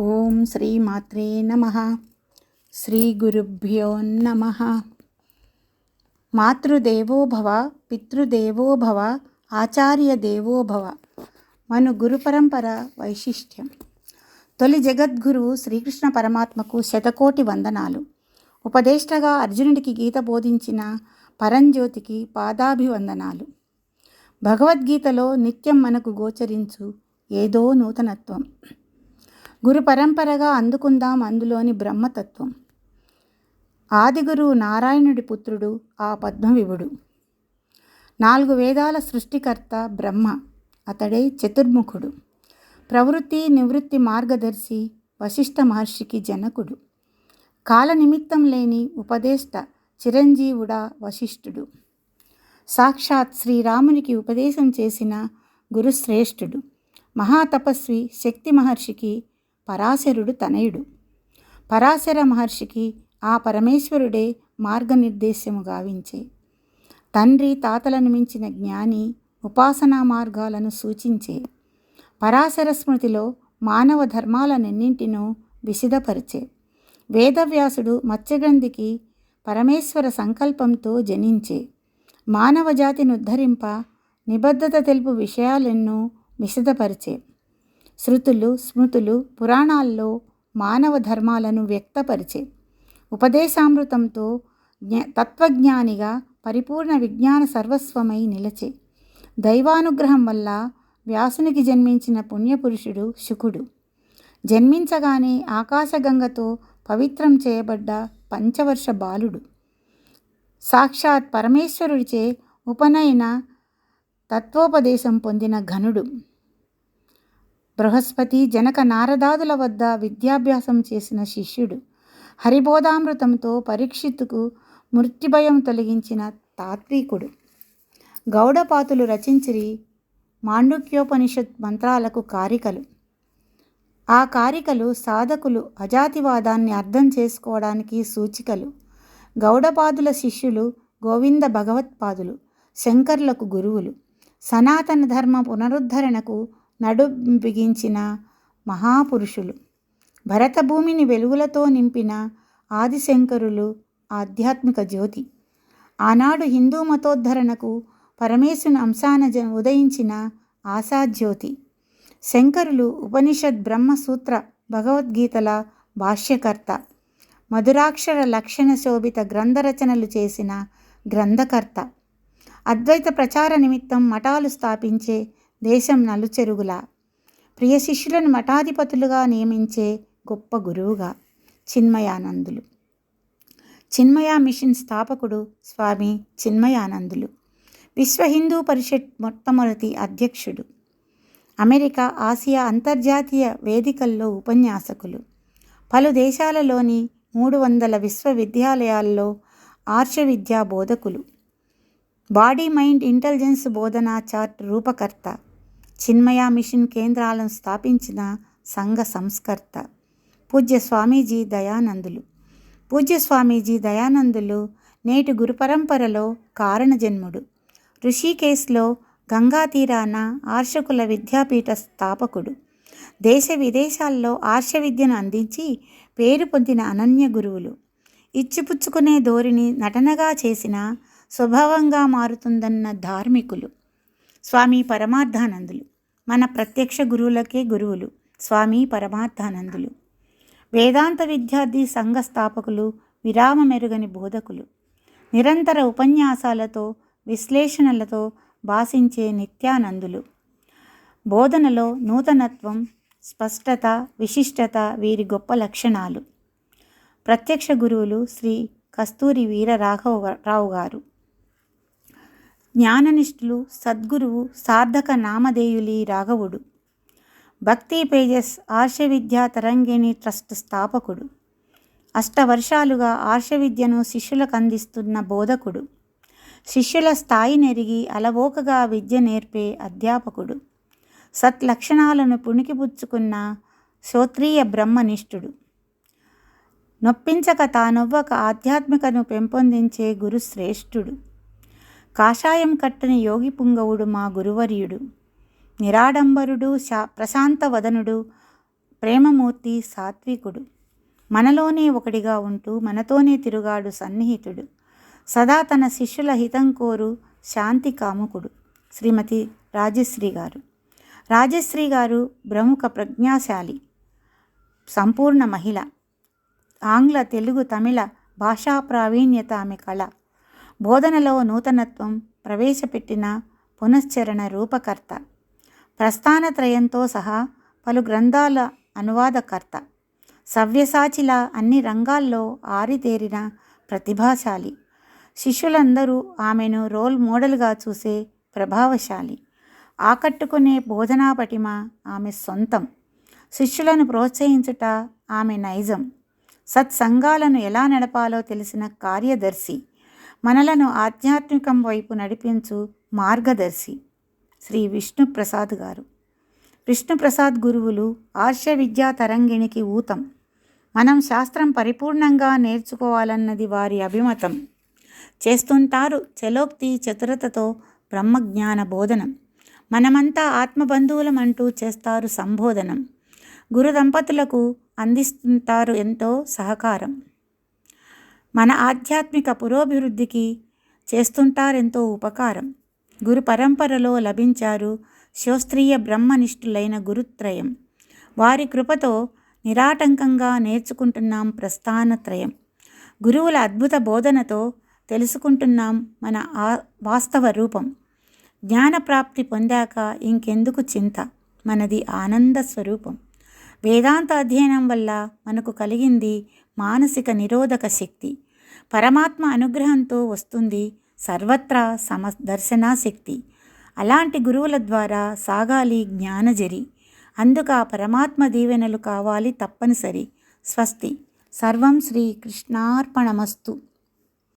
ఓం శ్రీమాత్రే నమ. శ్రీ గురుభ్యో నమ మాతృదేవోభవ పితృదేవోభవ ఆచార్య దేవోభవ మన మను గురు పరంపర వైశిష్ట్యం. తొలి జగద్గురువు శ్రీకృష్ణ పరమాత్మకు శతకోటి వందనాలు. ఉపదేష్టగా అర్జునుడికి గీత బోధించిన పరంజ్యోతికి పాదాభివందనాలు. భగవద్గీతలో నిత్యం మనకు గోచరించు ఏదో నూతనత్వం. గురు పరంపరగా అందుకుందాం అందులోని బ్రహ్మతత్వం. ఆదిగురువు నారాయణుడి పుత్రుడు ఆ పద్మవిభుడు నాలుగు వేదాల సృష్టికర్త బ్రహ్మ అతడే చతుర్ముఖుడు. ప్రవృత్తి నివృత్తి మార్గదర్శి వశిష్ఠ మహర్షికి జనకుడు. కాల నిమిత్తం లేని ఉపదేష్ట చిరంజీవుడా వశిష్ఠుడు. సాక్షాత్ శ్రీరామునికి ఉపదేశం చేసిన గురుశ్రేష్ఠుడు. మహాతపస్వి శక్తి మహర్షికి పరాశరుడు తనయుడు. పరాశర మహర్షికి ఆ పరమేశ్వరుడే మార్గనిర్దేశము గావించే. తండ్రి తాతలను మించిన జ్ఞాని ఉపాసనా మార్గాలను సూచించే. పరాశర స్మృతిలో మానవ ధర్మాలనెన్నింటినో విశదపరిచే. వేదవ్యాసుడు మత్స్యగ్రంథికి పరమేశ్వర సంకల్పంతో జనించే. మానవ జాతిని ఉద్ధరింప నిబద్ధత తెలుపు విషయాలెన్నో విశదపరిచే. శృతులు స్మృతులు పురాణాల్లో మానవ ధర్మాలను వ్యక్తపరిచే ఉపదేశామృతంతో జ్ఞ తత్వజ్ఞానిగా పరిపూర్ణ విజ్ఞాన సర్వస్వమై నిలచే. దైవానుగ్రహం వల్ల వ్యాసునికి జన్మించిన పుణ్యపురుషుడు శుకుడు. జన్మించగానే ఆకాశగంగతో పవిత్రం చేయబడ్డ పంచవర్ష బాలుడు. సాక్షాత్ పరమేశ్వరుడిచే ఉపనయన తత్వోపదేశం పొందిన ఘనుడు. బృహస్పతి జనక నారదాదుల వద్ద విద్యాభ్యాసం చేసిన శిష్యుడు హరిబోధామృతంతో పరీక్షిత్తుకు మృత్యుభయం తొలగించిన తాత్వికుడు. గౌడపాతులు రచించిరి మాండుక్యోపనిషత్ మంత్రాలకు కారికలు. ఆ కారికలు సాధకులు అజాతివాదాన్ని అర్థం చేసుకోవడానికి సూచికలు. గౌడపాదుల శిష్యులు గోవింద భగవత్పాదులు శంకర్లకు గురువులు. సనాతన ధర్మ పునరుద్ధరణకు నడు బిగించిన మహాపురుషులు. భరతభూమిని వెలుగులతో నింపిన ఆదిశంకరులు ఆధ్యాత్మిక జ్యోతి. ఆనాడు హిందూ మతోద్ధరణకు పరమేశుని అంశాన జ ఉదయించిన ఆశాజ్యోతి. శంకరులు ఉపనిషద్ బ్రహ్మసూత్ర భగవద్గీతల భాష్యకర్త. మధురాక్షర లక్షణ శోభిత గ్రంథరచనలు చేసిన గ్రంథకర్త. అద్వైత ప్రచార నిమిత్తం మఠాలు స్థాపించే దేశం నలుచెరుగులా. ప్రియ శిష్యులను మఠాధిపతులుగా నియమించే గొప్ప గురువుగా చిన్మయానందులు. చిన్మయ మిషన్ స్థాపకుడు స్వామి చిన్మయానందులు. విశ్వ హిందూ పరిషత్ మొట్టమొదటి అధ్యక్షుడు. అమెరికా ఆసియా అంతర్జాతీయ వేదికల్లో ఉపన్యాసకులు. పలు దేశాలలోని మూడు వందల విశ్వవిద్యాలయాల్లో ఆర్ష విద్యా బోధకులు. బాడీ మైండ్ ఇంటెలిజెన్స్ బోధనా చార్ట్ రూపకర్త. చిన్మయ మిషన్ కేంద్రాలను స్థాపించిన సంఘ సంస్కర్త పూజ్య స్వామీజీ దయానందులు. పూజ్య స్వామీజీ దయానందులు నేటి గురు పరంపరలో కారణజన్ముడు. ఋషికేశ్లో గంగా తీరాన ఆర్షకుల విద్యాపీఠ స్థాపకుడు. దేశ విదేశాల్లో ఆర్ష విద్యను అందించి పేరు పొందిన అనన్య గురువులు. ఇచ్చిపుచ్చుకునే ధోరణి నటనగా చేసిన స్వభావంగా మారుతుందన్న ధార్మికులు. స్వామి పరమార్థానందులు. మన ప్రత్యక్ష గురువులకే గురువులు స్వామి పరమార్థానందులు వేదాంత విద్యార్థి సంఘ స్థాపకులు విరామ మెరుగని బోధకులు. నిరంతర ఉపన్యాసాలతో విశ్లేషణలతో భాషించే నిత్యానందులు. బోధనలో నూతనత్వం స్పష్టత విశిష్టత వీరి గొప్ప లక్షణాలు. ప్రత్యక్ష గురువులు శ్రీ కస్తూరి వీర రాఘవ రావు గారు. జ్ఞాననిష్ఠులు సద్గురువు సార్థక నామధేయులి రాఘవుడు. భక్తి పేజెస్ ఆర్ష విద్యా తరంగిణి ట్రస్ట్ స్థాపకుడు. అష్టవర్షాలుగా ఆర్ష విద్యను శిష్యులకు అందిస్తున్న బోధకుడు. శిష్యుల స్థాయి నెరిగి అలవోకగా విద్య నేర్పే అధ్యాపకుడు. సత్ లక్షణాలను పుణికిపుచ్చుకున్న శ్రోత్రీయ బ్రహ్మనిష్ఠుడు. నొప్పించక తానొవ్వక ఆధ్యాత్మికను పెంపొందించే గురుశ్రేష్ఠుడు. కాషాయం కట్టని యోగి పుంగవుడు మా గురువర్యుడు. నిరాడంబరుడు శా ప్రశాంత వదనుడు ప్రేమమూర్తి సాత్వికుడు. మనలోనే ఒకటిగా ఉంటూ మనతోనే తిరుగాడు సన్నిహితుడు. సదా తన శిష్యుల హితం కోరు శాంతి కాముకుడు. శ్రీమతి రాజశ్రీ గారు. రాజశ్రీ గారు ప్రముఖ ప్రజ్ఞాశాలి. సంపూర్ణ మహిళ. ఆంగ్ల తెలుగు తమిళ భాషా ప్రావీణ్యత ఆమె కళ. బోధనలో నూతనత్వం ప్రవేశపెట్టిన పునశ్చరణ రూపకర్త. ప్రస్థానత్రయంతో సహా పలు గ్రంథాల అనువాదకర్త. సవ్యసాచిలా అన్ని రంగాల్లో ఆరితేరిన ప్రతిభాశాలి. శిష్యులందరూ ఆమెను రోల్ మోడల్గా చూసే ప్రభావశాలి. ఆకట్టుకునే బోధనా పటిమ ఆమె సొంతం. శిష్యులను ప్రోత్సహించుట ఆమె నైజం. సత్సంగాలను ఎలా నడపాలో తెలిసిన కార్యదర్శి. మనలను ఆధ్యాత్మికం వైపు నడిపించు మార్గదర్శి శ్రీ విష్ణుప్రసాద్ గారు. విష్ణుప్రసాద్ గురువులు ఆర్ష విద్యా తరంగిణికి ఊతం. మనం శాస్త్రం పరిపూర్ణంగా నేర్చుకోవాలన్నది వారి అభిమతం. చేస్తుంటారు చలోక్తి చతురతతో బ్రహ్మజ్ఞాన బోధనం. మనమంతా ఆత్మబంధువులమంటూ చేస్తారు సంబోధనం. గురు దంపతులకు అందిస్తుంటారు ఎంతో సహకారం. మన ఆధ్యాత్మిక పురోభివృద్ధికి చేస్తుంటారెంతో ఉపకారం. గురు పరంపరలో లభించారు శాస్త్రీయ బ్రహ్మనిష్ఠులైన గురుత్రయం. వారి కృపతో నిరాటంకంగా నేర్చుకుంటున్నాం ప్రస్థానత్రయం. గురువుల అద్భుత బోధనతో తెలుసుకుంటున్నాం మన ఆ వాస్తవ రూపం. జ్ఞానప్రాప్తి పొందాక ఇంకెందుకు చింత? మనది ఆనంద స్వరూపం. వేదాంత అధ్యయనం వల్ల మనకు కలిగింది మానసిక నిరోధక శక్తి. పరమాత్మ అనుగ్రహంతో వస్తుంది సర్వత్రా సమ దర్శనాశక్తి అలాంటి గురువుల ద్వారా సాగాలి జ్ఞానజరి. అందుకు ఆ పరమాత్మ దీవెనలు కావాలి తప్పనిసరి. స్వస్తి. సర్వం శ్రీ కృష్ణార్పణమస్తు.